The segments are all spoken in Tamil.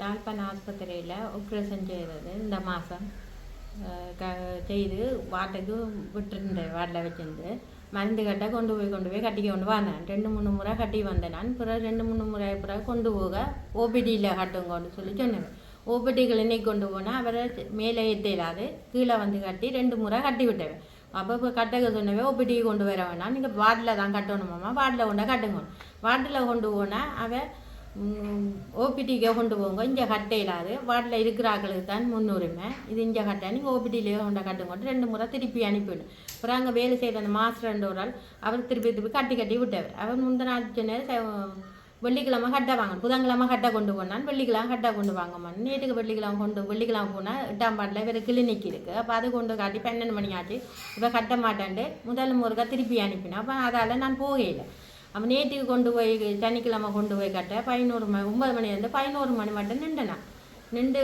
யாழ்ப்பாண ஆஸ்பத்திரியில் ஆப்ரேஷன் செய்தது இந்த மாதம் க செய்து வாட்டுக்கு விட்டுருந்தேன் வாட்டில் வச்சிருந்து மருந்து கட்ட கொண்டு போய் கொண்டு போய் கட்டிக்க கொண்டு வந்தேன். ரெண்டு மூணு முறை கட்டி வந்தேன் நான். பிறகு ரெண்டு மூணு முறை பிறகு கொண்டு போக ஓபிடியில் கட்டுங்கன்னு சொல்லி சொன்னேன். ஓபிடி கிளினிக் கொண்டு போனால் அவரை மேலே ஏற்ற இல்லாது கீழே வந்து கட்டி ரெண்டு முறை கட்டி விட்டேன். அப்போ இப்போ கட்டக சொன்னவே ஓபிடி கொண்டு வர வேணாம். நீங்கள் வார்டில் தான் கட்டணுமாம்மா. வார்டில் கொண்டா கட்டுங்க. வார்டில் கொண்டு போனால் அவன் ஓபிடிக்கே கொண்டு போங்க. இங்கே கட்ட இல்லாது. வார்டில் இருக்கிறார்களுக்கு தான் முன்னுரிமை. இது இங்கே கட்டை நீங்கள் ஓபிடியிலேயே கொண்ட கொண்டு ரெண்டு முறை திருப்பி அனுப்பிவிடும் அப்புறம் அங்கே வேலை செய்கிற அந்த மாஸ்டர் ரெண்டு ஒரு ஆள் அவர் திருப்பி திருப்பி கட்டி கட்டி விட்டவர். அவர் முந்தின நாள் சொன்னார் வெள்ளிக்கிழமை கட்ட வாங்க புதன்கிழமை கட்ட கொண்டு போனான். வெள்ளிக்கிழமை கட்டை கொண்டு வாங்கம்மான் நேற்றுக்கு வெள்ளிக்கிழமை கொண்டு வெள்ளிக்கிழமை போனால் எட்டாம் பாட்டில் வேறு கிளினிக் இருக்குது அப்போ அது கொண்டு காட்டி பன்னெண்டு மணி ஆச்சு. இப்போ கட்ட மாட்டேன்ட்டு முதல் முருகா திருப்பி அனுப்பினேன். அப்போ அதால் நான் போகையில்லை அப்போ நேற்றுக்கு கொண்டு போய் சனிக்கிழமை கொண்டு போய் கட்ட பதினோரு மணி ஒன்பது மணிலேருந்து பதினோரு மணி மட்டும் நின்றுனேன் நின்று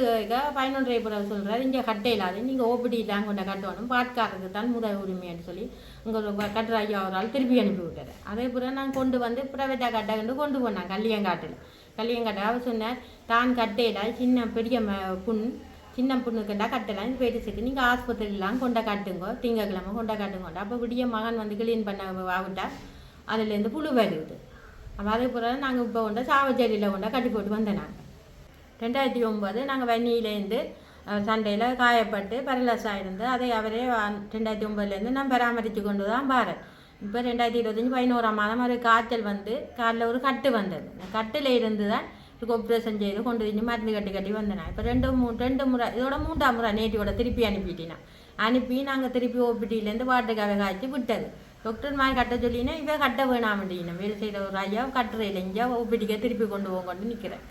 பதினொன்றரை பிறகு சொல்கிறார் இங்கே கட்ட இல்லாது நீங்கள் ஓபிடி தான் கொண்ட கட்டணும் பாட்காரருக்கு தான் முதல் உரிமைன்னு சொல்லி உங்கள் கட்டுற ஐயா ஒரு ஆள் திருப்பி அனுப்பி விட்டார் அதே பிறகு நான் கொண்டு வந்து ப்ரைவேட்டாக கட்ட கொண்டு போனேன் கல்லியங்காட்டில் கல்லியங்காட்டில் அவர் சொன்னார் தான் கட்டையில சின்ன பெரிய ம புண் சின்ன புண்ணுக்குண்டா கட்டலாம் பெருசுக்கு நீங்கள் ஆஸ்பத்திரிலாம் கொண்ட காட்டுங்க திங்கக்கிழமை கொண்ட காட்டுங்கோண்டா அப்போ விடிய மகன் வந்து கிளீன் பண்ண ஆகிட்டா அதுலேருந்து புழு வருது. அப்போ அதே பிறகு நாங்கள் இப்போ கொண்டா சாவச்சேரியில் கொண்டா கட்டி போட்டு வந்தேன் நாங்கள் ரெண்டாயிரத்தி ஒம்பது நாங்கள் வன்னியிலேருந்து சண்டையில் காயப்பட்டு பரலஸ் ஆகிருந்து அதை அவரே ரெண்டாயிரத்தி ஒம்பதுலேருந்து நான் பராமரித்து கொண்டு தான் பாரு இப்போ ரெண்டாயிரத்தி இருபத்தஞ்சி பதினோராம் மாதம் ஒரு காய்ச்சல் வந்து காலில் ஒரு கட்டு வந்தது. அந்த கட்டில் இருந்து தான் ஆப்ரேஷன் செய்து கொண்டு வந்து மருந்து கட்டி கட்டி வந்தேன் இப்போ ரெண்டு மூ ரெண்டு முறை இதோட மூன்றாம் முறை நேட்டியோட திருப்பி அனுப்பிட்டேன் அனுப்பி நாங்கள் திருப்பி ஓபிடியிலேருந்து வாட்டுக்காக காய்ச்சி விட்டது. டாக்டர் மாதிரி கட்ட சொல்லினா இவ கட்ட வேணாம் வேலை செய்கிற ஒரு ஐயா கட்டுற இல்லைங்கயா ஓபிடிக்கே திருப்பி கொண்டு போங்கன்னு நிற்கிறேன்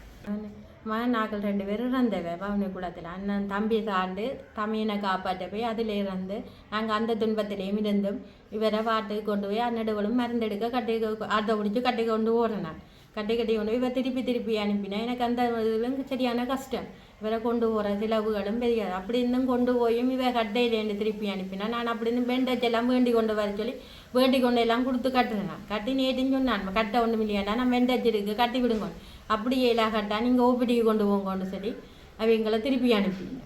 மகன் நாக்கள் ரெண்டு பேரும் இறந்தவ பவனி குளத்தில் அண்ணன் தம்பி சாண்டு தம்பியனை காப்பாற்ற போய் அதில் இறந்து நாங்கள் அந்த துன்பத்திலையும் இருந்தும் இவரை வாட்டுக்கு கொண்டு போய் அன்னடுகளும் மருந்தெடுக்க கட்டி ஆட்டோ பிடிச்சி கட்டி கொண்டு ஓடினான் கட்டி கட்டி கொண்டு இவ திருப்பி திருப்பி அனுப்பினா எனக்கு அந்த இதுலும் சரியான கஷ்டம் இவரை கொண்டு போகிற செலவுகளும் பெரிய அப்படி இருந்தும் கொண்டு போயும் இவ கட்டையிலேருந்து திருப்பி அனுப்பினா நான் அப்படி இருந்து வெண்டச்செல்லாம் எல்லாம் வேண்டி கொண்டு வர சொல்லி வேண்டி கொண்டு எல்லாம் கொடுத்து கட்டுறேன் கட்டி நேற்றுன்னு சொன்னான் கட்ட ஒன்றும் இல்லையாண்டா நான் வெண்டச் இருக்கு கட்டி விடுங்க அப்படியே எல்லாம் கட்டா நீங்கள் ஓபிடிக்கு கொண்டு போங்கன்னு சொல்லி அவங்கள திருப்பி அனுப்பிங்க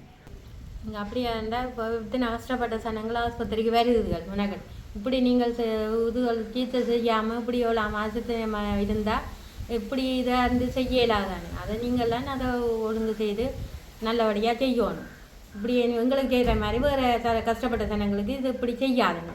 நீங்கள் அப்படியே இருந்தால் இப்போ இத்தனை கஷ்டப்பட்ட சனங்கள் ஆஸ்பத்திரிக்கு வருதுகள் உனக்கு இப்படி நீங்கள் இதுகள் சீத்தை செய்யாமல் இப்படி எவ்வளோ மாசத்து இருந்தால் இப்படி இதாக இருந்து செய்யலாதானே அதை நீங்கள்லாம் அதை ஒழுங்கு செய்து நல்லபடியாக செய்யணும். இப்படி எங்களுக்கு செய்கிற மாதிரி வேறு கஷ்டப்பட்ட ஜனங்களுக்கு இது இப்படி செய்யாதுங்க.